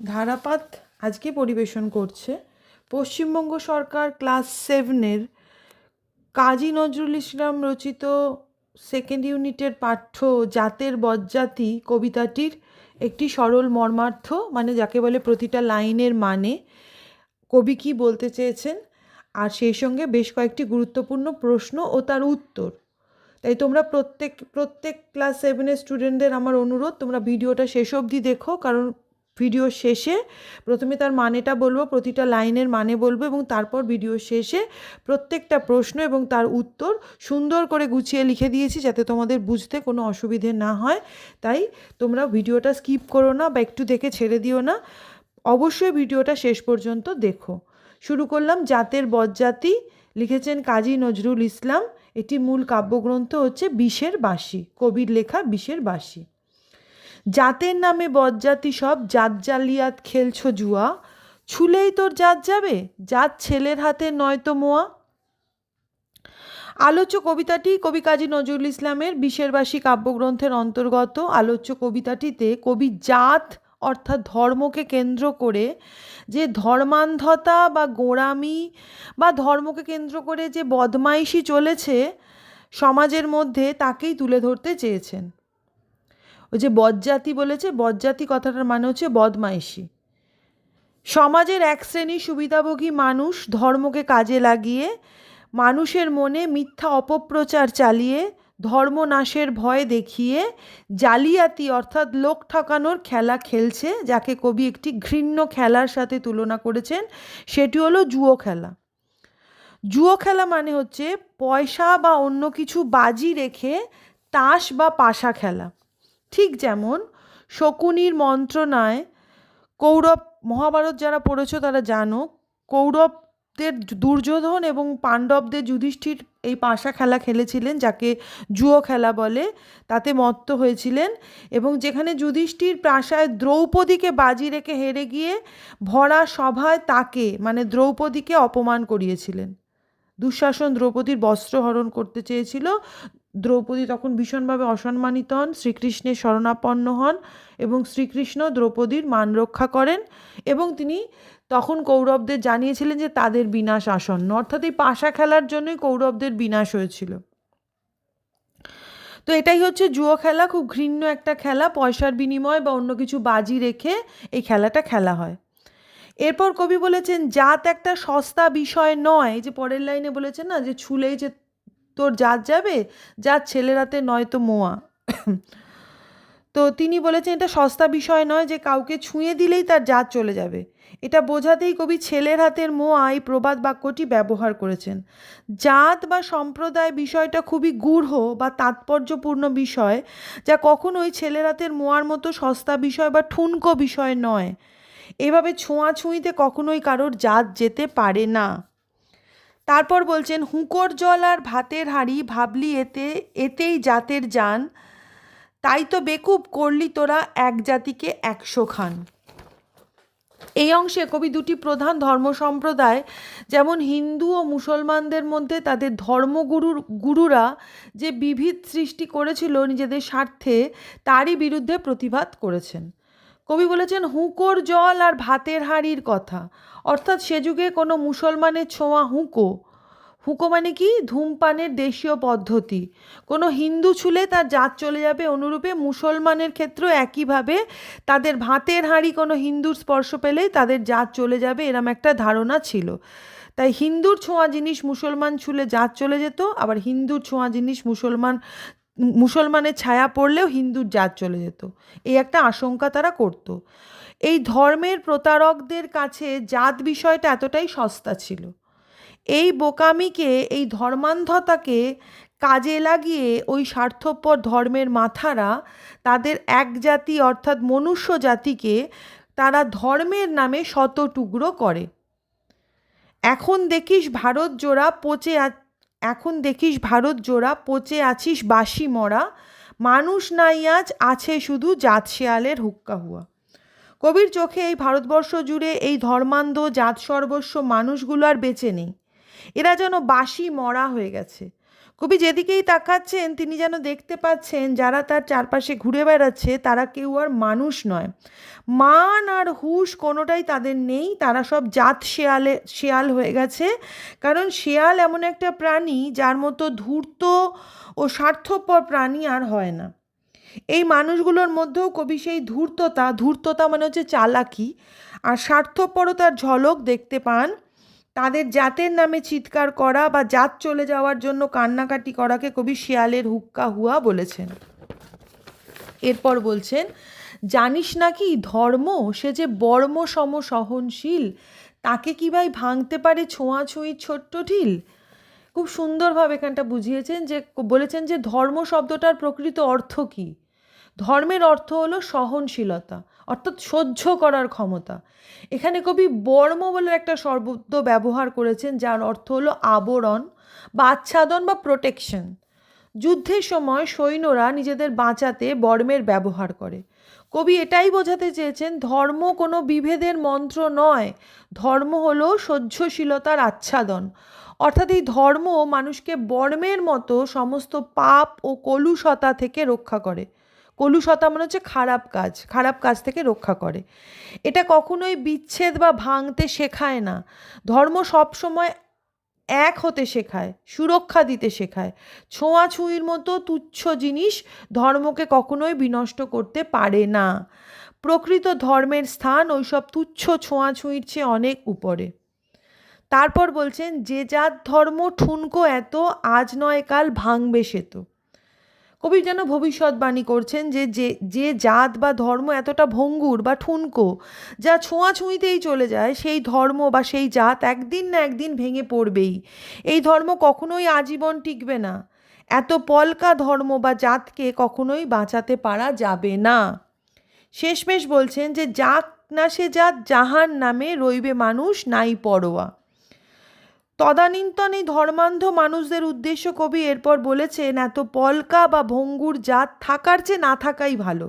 ধারাপাত আজকে পরিবেশন করছে। পশ্চিমবঙ্গ সরকার ক্লাস সেভেনের কাজী নজরুল ইসলাম রচিত সেকেন্ড ইউনিটের পাঠ্য জাতের বজ্জাতি কবিতাটির একটি সরল মর্মার্থ মানে যাকে বলে প্রতিটা লাইনের মানে কবি কী বলতে চেয়েছেন? আর সেই সঙ্গে বেশ কয়েকটি গুরুত্বপূর্ণ প্রশ্ন ও তার উত্তর। তাই তোমরা প্রত্যেক প্রত্যেক ক্লাস সেভেনের স্টুডেন্টদের আমার অনুরোধ, তোমরা ভিডিওটা শেষ অবধি দেখো, কারণ ভিডিও শেষে প্রথমে তার মানেটা বলব, প্রতিটা লাইনের মানে বলব এবং তারপর ভিডিও শেষে প্রত্যেকটা প্রশ্ন এবং তার উত্তর সুন্দর করে গুছিয়ে লিখে দিয়েছি যাতে তোমাদের বুঝতে কোনো অসুবিধে না হয়। তাই তোমরা ভিডিওটা স্কিপ করো না বা একটু দেখে ছেড়ে দিও না। অবশ্যই ভিডিওটা শেষ পর্যন্ত দেখো। শুরু করলাম জাতের বজ্জাতি লিখেছেন কাজী নজরুল ইসলাম। এটি মূল কাব্যগ্রন্থ হচ্ছে বিষের বাঁশি, কবির লেখা বিষের বাঁশি। জাতের নামে বজ্জাতি সব জাত জালিয়াত খেলছ জুয়া? ছুলেই তোর জাত যাবে? জাত ছেলের হাতে নয়তো মোয়া? আলোচ্য কবিতাটি কবি কাজী নজরুল ইসলামের বিশেরবাসী কাব্যগ্রন্থের অন্তর্গত। আলোচ্য কবিতাটিতে কবি জাত, অর্থাৎ ধর্মকে কেন্দ্র করে যে ধর্মান্ধতা বা গোঁড়ামি বা ধর্মকে কেন্দ্র করে যে বদমাইশি চলেছে সমাজের মধ্যে, তাকেই তুলে ধরতে চেয়েছেন। ওই যে বজ্জাতি বলেছে, বজ্জাতি কথাটার মানে হচ্ছে বদমাইশি। সমাজের এক শ্রেণি সুবিধাভোগী মানুষ ধর্মকে কাজে লাগিয়ে, মানুষের মনে মিথ্যা অপপ্রচার চালিয়ে, ধর্মনাশের ভয় দেখিয়ে, জালিয়াতি অর্থাৎ লোক ঠকানোর খেলা খেলছে, যাকে কবি একটি ঘৃণ্য খেলার সাথে তুলনা করেছেন, সেটি হলো জুয়ো খেলা। জুয়ো খেলা মানে হচ্ছে পয়সা বা অন্য কিছু বাজি রেখে তাস বা পাশা খেলা। ঠিক যেমন শকুনির মন্ত্রণায় কৌরব, মহাভারত যারা পড়েছ তারা জানো, কৌরবদের দুর্যোধন এবং পাণ্ডবদের যুধিষ্ঠির এই পাশা খেলা খেলেছিলেন, যাকে জুয়ো খেলা বলে, তাতে মত্ত হয়েছিলেন এবং যেখানে যুধিষ্ঠির প্রাসায় দ্রৌপদীকে বাজি রেখে হেরে গিয়ে ভরা সভায় তাকে মানে দ্রৌপদীকে অপমান করিয়েছিলেন। দুঃশাসন দ্রৌপদীর বস্ত্র হরণ করতে চেয়েছিল। দ্রৌপদী তখন ভীষণভাবে অসম্মানিত হন, শ্রীকৃষ্ণের শরণাপন্ন হন এবং শ্রীকৃষ্ণ দ্রৌপদীর মান রক্ষা করেন এবং তিনি তখন কৌরবদের জানিয়েছিলেন যে তাদের বিনাশ আসন্ন। অর্থাৎ এই পাশা খেলার জন্যই কৌরবদের বিনাশ হয়েছিল। তো এটাই হচ্ছে জুয়ো খেলা, খুব ঘৃণ্য একটা খেলা, পয়সার বিনিময় বা অন্য কিছু বাজি রেখে এই খেলাটা খেলা হয়। এরপর কবি বলেছেন, জাত একটা সস্তা বিষয় নয়। যে পরের লাইনে বলেছেন না, যে ছুলেই যে তোর জাত যাবে? জাত ছেলের হাতে নয়তো মোয়া। তো তিনি বলেছেন, এটা সস্তা বিষয় নয় যে কাউকে ছুঁয়ে দিলেই তার জাত চলে যাবে। এটা বোঝাতেই কবি ছেলের হাতের মোয়া এই প্রবাদ বাক্যটি ব্যবহার করেছেন। জাত বা সম্প্রদায় বিষয়টা খুবই গূঢ় বা তাৎপর্যপূর্ণ বিষয়, যা কখনোই ছেলের হাতের মোয়ার মতো সস্তা বিষয় বা ঠুনকো বিষয় নয়। এভাবে ছোঁয়াছুঁইতে কখনোই কারোর জাত যেতে পারে না। তারপর বলছেন, হুঁকোর জল আর ভাতের হাঁড়ি ভাবলি এতে, এতেই জাতের যান তাই তো বেকুব করলি তোরা এক জাতিকে একশো খান। এই অংশে কবি দুটি প্রধান ধর্ম সম্প্রদায়, যেমন হিন্দু ও মুসলমানদের মধ্যে তাদের ধর্মগুরুর, গুরুরা যে বিভেদ সৃষ্টি করেছিল নিজেদের স্বার্থে, তারই বিরুদ্ধে প্রতিবাদ করেছেন। কবি বলেছেন, হুঁকোর জল আর ভাতের হাঁড়ির কথা। অর্থাৎ সে যুগে কোনো মুসলমানের ছোঁয়া হুঁকো। হুঁকো মানে কি? ধূমপানের দেশীয় পদ্ধতি। কোনো হিন্দু ছুলে তার জাত চলে যাবে অনুরূপে মুসলমানের ক্ষেত্রেও একইভাবে তাদের ভাতের হাঁড়ি কোনো হিন্দুর স্পর্শ পেলেই তাদের জাত চলে যাবে এরম একটা ধারণা ছিল। তাই হিন্দুর ছোঁয়া জিনিস মুসলমান ছুলে জাত চলে যেত, আবার হিন্দুর ছোঁয়া জিনিস মুসলমান মুসলমানের ছায়া পড়লেও হিন্দুর জাত চলে যেত। এই একটা আশঙ্কা তারা করতো। এই ধর্মের প্রতারকদের কাছে জাত বিষয়টা এতটাই সস্তা ছিল। এই বোকামিকে, এই ধর্মান্ধতাকে কাজে লাগিয়ে ওই স্বার্থপর ধর্মের মাথারা তাদের এক জাতি অর্থাৎ মনুষ্য জাতিকে তারা ধর্মের নামে শত টুকরো করে। এখন দেখিস ভারত জোড়া পচে এখন দেখিস ভারত জোড়া, পচে আছিস বাসি মরা। মানুষ নাই আজ, আছে শুধু জাত শেয়ালের হুক্কা হুয়া। কবির চোখে এই ভারতবর্ষ জুড়ে এই ধর্মান্ধ, জাত সর্বস্ব মানুষগুলো আর বেঁচে নেই। এরা যেন বাসি মরা হয়ে গেছে। কবি যেদিকেই তাকাচ্ছেন, তিনি যেন দেখতে পাচ্ছেন যারা তার চারপাশে ঘুরে বেড়াচ্ছে, তারা কেউ আর মানুষ নয়। মান আর হুশ কোনোটাই তাদের নেই, তারা সব জাত শেয়ালে, শেয়াল হয়ে গেছে। কারণ শেয়াল এমন একটা প্রাণী যার মতো ধূর্ত ও স্বার্থপর প্রাণী আর হয় না। এই মানুষগুলোর মধ্যেও কবি সেই ধূর্ততা ধূর্ততা মানে হচ্ছে চালাকি। আর স্বার্থপরতার ঝলক দেখতে পান তাদের জাতের নামে চিৎকার করা বা জাত চলে যাওয়ার জন্য কান্নাকাটি করাকে কবি শিয়ালের হুক্কা হুয়া বলেছেন। এরপর বলছেন, জানিস নাকি ধর্ম, সে যে বর্ম সম সহনশীল, তাকে কি ভাই ভাঙতে পারে ছোঁয়াছুঁই ছোট্ট ঢিল? খুব সুন্দরভাবে এখানটা বুঝিয়েছেন যে, বলেছেন যে, ধর্ম শব্দটার প্রকৃত অর্থ কী? ধর্মের অর্থ হলো সহনশীলতা। অর্থাৎ সহ্য করার ক্ষমতা। এখানে কবি বর্ম বলে একটা শব্দ ব্যবহার করেছেন, যার অর্থ হলো আবরণ বা আচ্ছাদন বা প্রোটেকশন যুদ্ধের সময় সৈন্যরা নিজেদের বাঁচাতে বর্মের ব্যবহার করে। কবি এটাই বোঝাতে চেয়েছেন, ধর্ম কোনো বিভেদের মন্ত্র নয়। ধর্ম হলো সহ্যশীলতার আচ্ছাদন। অর্থাৎ এই ধর্ম মানুষকে বর্মের মতো সমস্ত পাপ ও কলুষতা থেকে রক্ষা করে। কলুষতা মানে হচ্ছে খারাপ কাজ খারাপ কাজ থেকে রক্ষা করে। এটা কখনোই বিচ্ছেদ বা ভাঙতে শেখায় না। ধর্ম সবসময় এক হতে শেখায়, সুরক্ষা দিতে শেখায়। ছোঁয়াছুঁয়ির মতো তুচ্ছ জিনিস ধর্মকে কখনোই বিনষ্ট করতে পারে না। প্রকৃত ধর্মের স্থান ওইসব তুচ্ছ ছোঁয়াছুঁয়ির চেয়ে অনেক উপরে। তারপর বলছেন, যে যার ধর্ম ঠুনকো এত, আজ নয় কাল ভাঙবে সে তো। কবি যেন ভবিষ্যৎবাণী করছেন যে যে যে জাত বা ধর্ম এতটা ভঙ্গুর বা ঠুনকো, যা ছোঁয়াছুঁইতেই চলে যায়, সেই ধর্ম বা সেই জাত একদিন না একদিন ভেঙে পড়বেই। এই ধর্ম কখনোই আজীবন টিকবে না। এত পলকা ধর্ম বা জাতকে কখনোই বাঁচাতে পারা যাবে না। শেষমেশ বলছেন যে, যাক না সে জাত, যাহার নামে রইবে মানুষ, নাই পরোয়া। তদানীন্তন এই ধর্মান্ধ মানুষদের উদ্দেশ্য কবি এরপর বলেছেন, এত পলকা বা ভঙ্গুর জাত থাকার চেয়ে না থাকাই ভালো।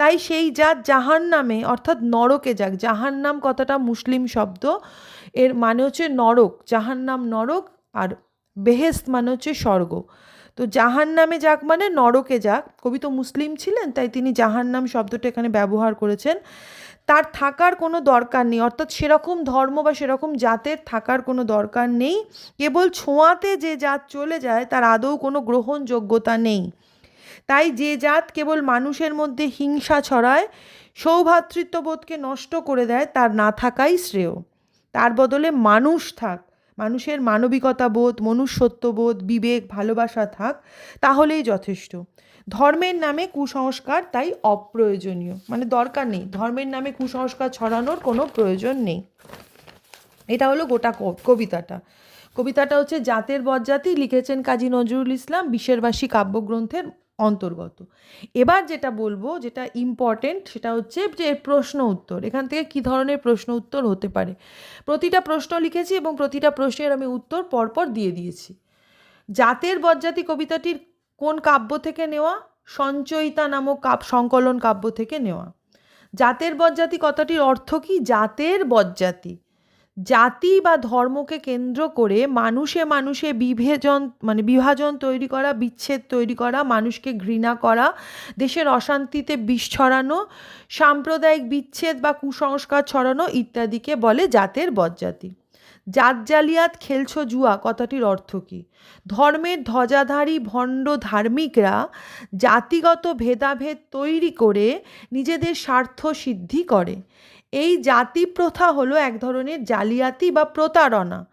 তাই সেই জাত জাহান নামে, অর্থাৎ নরকে যাক। জাহান নাম কথাটা মুসলিম শব্দ? এর মানে হচ্ছে নরক। জাহান নাম নরক আর বেহেস্ত মানে হচ্ছে স্বর্গ। তো জাহান নামে যাক মানে নরকে যাক। কবি তো মুসলিম ছিলেন, তাই তিনি জাহান নাম শব্দটা এখানে ব্যবহার করেছেন। তার থাকার কোনো দরকার নেই। অর্থাৎ সেরকম ধর্ম বা সেরকম জাতের থাকার কোনো দরকার নেই। কেবল ছোঁয়াতে যে জাত চলে যায়, তার আদৌ কোনো গ্রহণযোগ্যতা নেই। তাই যে জাত কেবল মানুষের মধ্যে হিংসা ছড়ায়, সৌভাতৃত্ববোধকে নষ্ট করে দেয়, তার না থাকাই শ্রেয়। তার বদলে মানুষ থাক। মানুষের মানবিকতা বোধ মনুষ্যত্ববোধ, বিবেক, ভালোবাসা থাক, তাহলেই যথেষ্ট। ধর্মের নামে কুসংস্কার তাই অপ্রয়োজনীয়। মানে দরকার নেই। ধর্মের নামে কুসংস্কার ছড়ানোর কোনো প্রয়োজন নেই। এটা হলো গোটা কবিতাটা। কবিতাটা হচ্ছে, জাতের বজ্জাতি লিখেছেন কাজী নজরুল ইসলাম বিশেরবাসী কাব্যগ্রন্থের অন্তর্গত। এবার যেটা বলব, যেটা ইম্পর্টেন্ট সেটা হচ্ছে যে প্রশ্ন উত্তর। এখান থেকে কী ধরনের প্রশ্ন উত্তর হতে পারে? প্রতিটা প্রশ্ন লিখেছি এবং প্রতিটা প্রশ্নের আমি উত্তর পরপর দিয়ে দিয়েছি। জাতের বজ্জাতি কবিতাটির কোন কাব্য থেকে নেওয়া? সঞ্চয়িতা নামক কাব সংকলন কাব্য থেকে নেওয়া। জাতের বজ্জাতি কথাটির অর্থ কি? জাতের বজ্জাতি জাতি বা ধর্মকে কেন্দ্র করে মানুষে মানুষে বিভেজন মানে বিভাজন তৈরি করা, বিচ্ছেদ তৈরি করা, মানুষকে ঘৃণা করা, দেশের অশান্তিতে বিষ ছড়ানো, সাম্প্রদায়িক বিচ্ছেদ বা কুসংস্কার ছড়ানো ইত্যাদিকে বলে জাতের বজ্জাতি জাত জালিয়াত, খেলছ জুয়া কথাটির অর্থ কী? ধর্মের ধ্বজাধারী ভণ্ড ধার্মিকরা জাতিগত ভেদাভেদ তৈরি করে নিজেদের স্বার্থ সিদ্ধি করে। এই জাতি প্রথা হলো এক ধরনের জালিয়াতি বা প্রতারণা।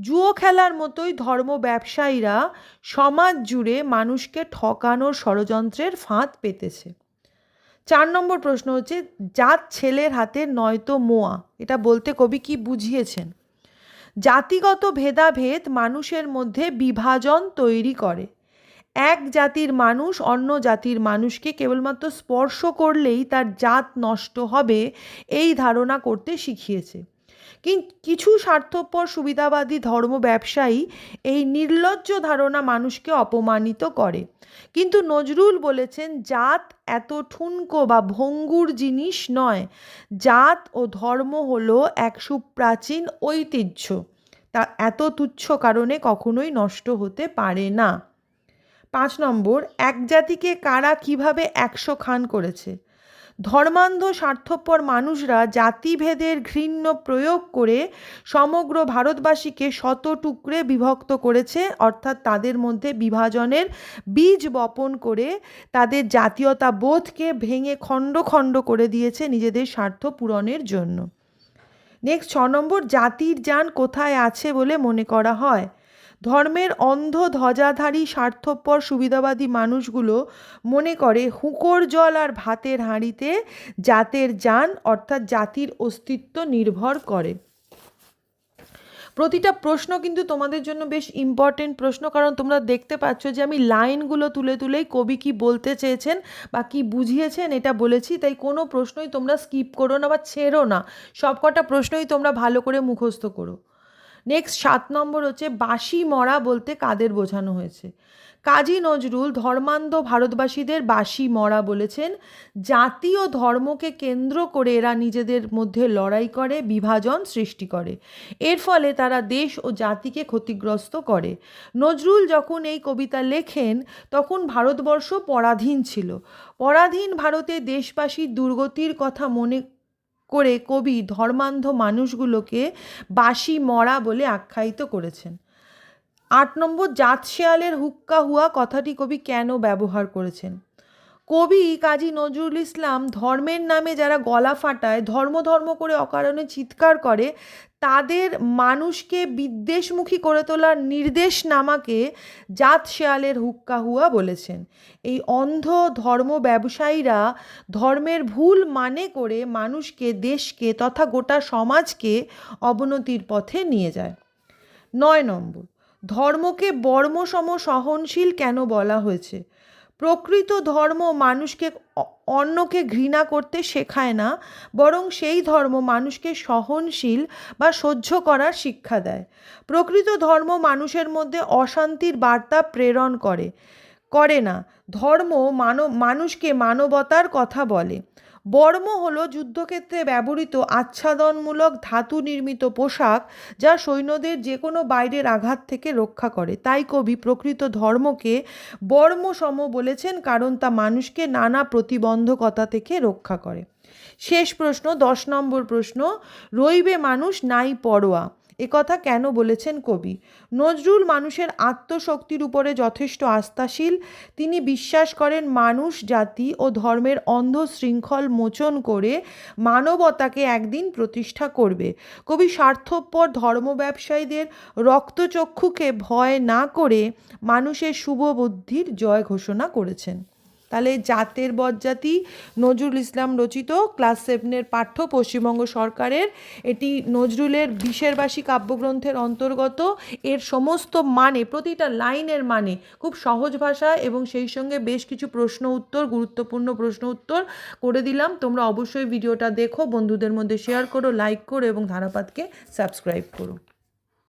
জুয়ো খেলার মতোই ধর্ম ব্যবসায়ীরা সমাজ জুড়ে মানুষকে ঠকানোর ষড়যন্ত্রের ফাঁদ পেতেছে। চার নম্বর প্রশ্ন হচ্ছে, জাত ছেলের হাতে নয়তো মোয়া। এটা বলতে কবি কি বুঝিয়েছেন? জাতিগত ভেদাভেদ মানুষের মধ্যে বিভাজন তৈরি করে। এক জাতির মানুষ অন্য জাতির মানুষকে কেবলমাত্র স্পর্শ করলেই তার জাত নষ্ট হবে, এই ধারণা করতে শিখিয়েছে। কিছু স্বার্থপর সুবিধাবাদী ধর্ম ব্যবসায়ী এই নির্লজ্জ ধারণা মানুষকে অপমানিত করে। কিন্তু নজরুল বলেছেন, জাত এত ঠুনকো বা ভঙ্গুর জিনিস নয়। জাত ও ধর্ম হলো এক সুপ্রাচীন ঐতিহ্য। তা এত তুচ্ছ কারণে কখনোই নষ্ট হতে পারে না। পাঁচ নম্বর, এক জাতিকে কারা কীভাবে একশো খান করেছে? ধর্মান্ধ স্বার্থপর মানুষরা জাতিভেদের ঘৃণ্য প্রয়োগ করে সমগ্র ভারতবাসীকে শত টুকরে বিভক্ত করেছে, অর্থাৎ তাদের মধ্যে বিভাজনের বীজ বপন করে তাদের জাতীয়তা বোধকে ভেঙে খণ্ড খণ্ড করে দিয়েছে নিজেদের স্বার্থ পূরণের জন্য। নেক্সট ছ নম্বর, জাতির যান কোথায় আছে বলে মনে করা হয়? ধর্মের অন্ধ ধ্বজাধারী স্বার্থপর সুবিধাবাদী মানুষগুলো মনে করে হুঁকোর জল আর ভাতের হাঁড়িতে জাতের যান অর্থাৎ জাতির অস্তিত্ব নির্ভর করে। প্রতিটা প্রশ্ন কিন্তু তোমাদের জন্য বেশ ইম্পর্টেন্ট প্রশ্ন, কারণ তোমরা দেখতে পাচ্ছ যে আমি লাইনগুলো তুলে তুলেই কবি কি বলতে চেয়েছেন বা কি বুঝিয়েছেন এটা বলেছি, তাই কোনো প্রশ্নই তোমরা স্কিপ করো না বা ছেড়ো না। সবকটা প্রশ্নই তোমরা ভালো করে মুখস্থ করো। নেক্সট সাত নম্বর হচ্ছে বাসি মরা বলতে কাদের বোঝানো হয়েছে? কাজী নজরুল ধর্মান্ধ ভারতবাসীদের বাসি মরা বলেছেন জাতি ও ধর্মকে কেন্দ্র করে এরা নিজেদের মধ্যে লড়াই করে, বিভাজন সৃষ্টি করে। এর ফলে তারা দেশ ও জাতিকে ক্ষতিগ্রস্ত করে। নজরুল যখন এই কবিতা লেখেন, তখন ভারতবর্ষ পরাধীন ছিল। পরাধীন ভারতে দেশবাসীর দুর্গতির কথা মনে করে কবি ধর্মান্ধ মানুষগুলোকে বাসি মরা বলে আখ্যায়িত করেছেন। আট নম্বর জাত শেয়ালের হুক্কা হুয়া কথাটি কবি কেন ব্যবহার করেছেন? কবি কাজী নজরুল ইসলাম ধর্মের নামে যারা গলা ফাটায়, ধর্ম ধর্ম করে অকারণে চিৎকার করে, তাদের মানুষকে বিদ্বেষমুখী করে তোলার নির্দেশনামাকে জাত শেয়ালের হুক্কা হুয়া বলেছেন। এই অন্ধ ধর্ম ব্যবসায়ীরা ধর্মের ভুল মানে করে মানুষকে, দেশকে তথা গোটা সমাজকে অবনতির পথে নিয়ে যায়। নয় নম্বর, ধর্মকে বর্মসম সহনশীল কেন বলা হয়েছে? প্রকৃত ধর্ম মানুষকে অন্যকে ঘৃণা করতে শেখায় না, বরং সেই ধর্ম মানুষকে সহনশীল বা সহ্য করার শিক্ষা দেয়। প্রকৃত ধর্ম মানুষের মধ্যে অশান্তির বার্তা প্রেরণ করে করে না। ধর্ম মানব, মানুষকে মানবতার কথা বলে। বর্ম হল যুদ্ধক্ষেত্রে ব্যবহৃত আচ্ছাদনমূলক ধাতু নির্মিত পোশাক যা সৈন্যদের যে কোনো বাইরের আঘাত থেকে রক্ষা করে। তাই কবি প্রকৃত ধর্মকে বর্মসম বলেছেন কারণ তা মানুষকে নানা প্রতিবন্ধকতা থেকে রক্ষা করে। শেষ প্রশ্ন, দশ নম্বর প্রশ্ন, রইবে মানুষ নাই পরোয়া। একথা কেন বলেছেন কবি? নজরুল মানুষের আত্মশক্তির উপরে যথেষ্ট আস্থাশীল। তিনি বিশ্বাস করেন মানুষ, জাতি ও ধর্মের অন্ধ শৃঙ্খল মোচন করে মানবতাকে একদিন প্রতিষ্ঠা করবে। কবি স্বার্থপর ধর্ম ব্যবসায়ীদের রক্তচক্ষুকে ভয় না করে মানুষের শুভ বুদ্ধির জয় ঘোষণা করেছেন। তাহলে জাতের বজ্জাতি নজরুল ইসলাম রচিত ক্লাস সেভেনের পাঠ্য পশ্চিমবঙ্গ সরকারের এটি নজরুলের বিশেরবাসী কাব্যগ্রন্থের অন্তর্গত। এর সমস্ত মানে প্রতিটা লাইনের মানে খুব সহজ ভাষা এবং সেই সঙ্গে বেশ কিছু প্রশ্ন উত্তর, গুরুত্বপূর্ণ প্রশ্ন উত্তর করে দিলাম। তোমরা অবশ্যই ভিডিওটা দেখো, বন্ধুদের মধ্যে শেয়ার করো লাইক করো এবং ধারাপাতকে সাবস্ক্রাইব করো।